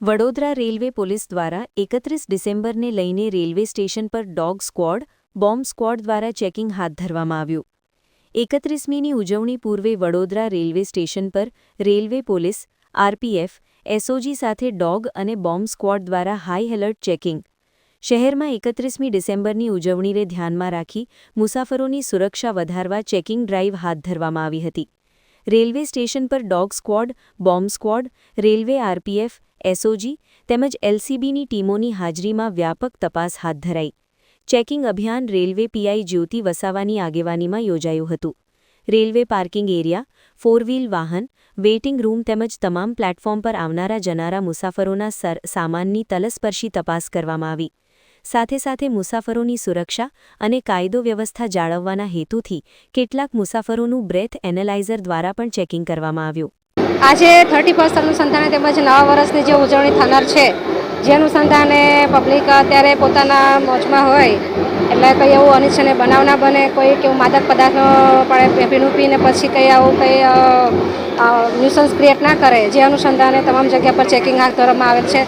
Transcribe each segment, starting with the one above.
Vadodara railway police દ્વારા એકત્રીસ ડિસેમ્બરને લઈને રેલવે સ્ટેશન પર ડોગ સ્ક્વોડ, બોમ્બ સ્ક્વોડ દ્વારા ચેકિંગ હાથ ધરવામાં આવ્યું. એકત્રીસમીની ઉજવણી પૂર્વે વડોદરા રેલવે સ્ટેશન પર રેલવે પોલીસ, આરપીએફ, એસઓજી સાથે ડોગ અને બોમ્બ સ્ક્વોડ દ્વારા હાઈ એલર્ટ ચેકિંગ શહેરમાં એકત્રીસમી ડિસેમ્બરની ઉજવણીને ધ્યાનમાં રાખી મુસાફરોની સુરક્ષા વધારવા ચેકિંગ ડ્રાઇવ હાથ ધરવામાં આવી હતી. રેલવે સ્ટેશન પર dog squad, bomb squad, railway RPF, SOG તેમજ એલસીબીની ટીમોની હાજરીમાં વ્યાપક તપાસ હાથ ધરાઈ. ચેકિંગ અભિયાન રેલવે પીઆઈ જ્યોતિ વસાવાની આગેવાનીમાં યોજાયું હતું. Railway parking area, four wheel વાહન, વેઇટિંગ રૂમ તેમજ તમામ પ્લેટફોર્મ પર આવનારા જનારા મુસાફરોના સામાનની તલસ્પર્શી તપાસ કરવામાં આવી. સાથે સાથે મુસાફરોની સુરક્ષા અને કાયદો વ્યવસ્થા જાળવવાના હેતુથી કેટલાક મુસાફરોનું બ્રેથ એનાલાઇઝર દ્વારા પણ ચેકિંગ કરવામાં આવ્યું. આજે થર્ટી ફર્સ્ટ અનુસંધાને તેમજ નવા વર્ષની જે ઉજવણી થનાર છે, જે અનુસંધાને પબ્લિક અત્યારે પોતાના મોજમાં હોય, એટલે કંઈ એવું અનિચ્છને બનાવ ના બને, કોઈ કેવું માદક પદાર્થ પડે પીણું પીને પછી કંઈ આવું કંઈ ન્યુસન્સ ક્રિએટ ના કરે જે અનુસંધાને તમામ જગ્યા પર ચેકિંગ હાથ ધરવામાં આવેલ છે.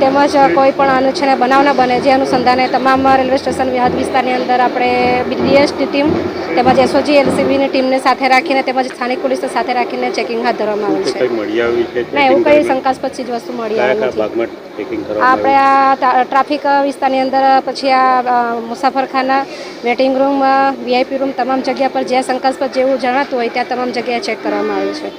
તેમજ કોઈ પણ અનિચ્છનીય બનાવ ન બને જે અનુસંધાને તમામ રેલવે સ્ટેશન હદ વિસ્તારની અંદર આપણે બીડીએસની ટીમ તેમજ એસઓજી એલસીબીની ટીમને સાથે રાખીને તેમજ સ્થાનિક પોલીસને સાથે રાખીને ચેકિંગ હાથ ધરવામાં આવે છે. ના એવું કઈ શંકાસ્પદ ચીજ વસ્તુ મળી આવી નથી. આપણે આ ટ્રાફિક વિસ્તારની અંદર પછી આ મુસાફરખાના વેટિંગ રૂમ વીઆઈપી રૂમ તમામ જગ્યા પર જ્યાં શંકાસ્પદ જેવું જણાતું હોય ત્યાં તમામ જગ્યાએ ચેક કરવામાં આવ્યું છે.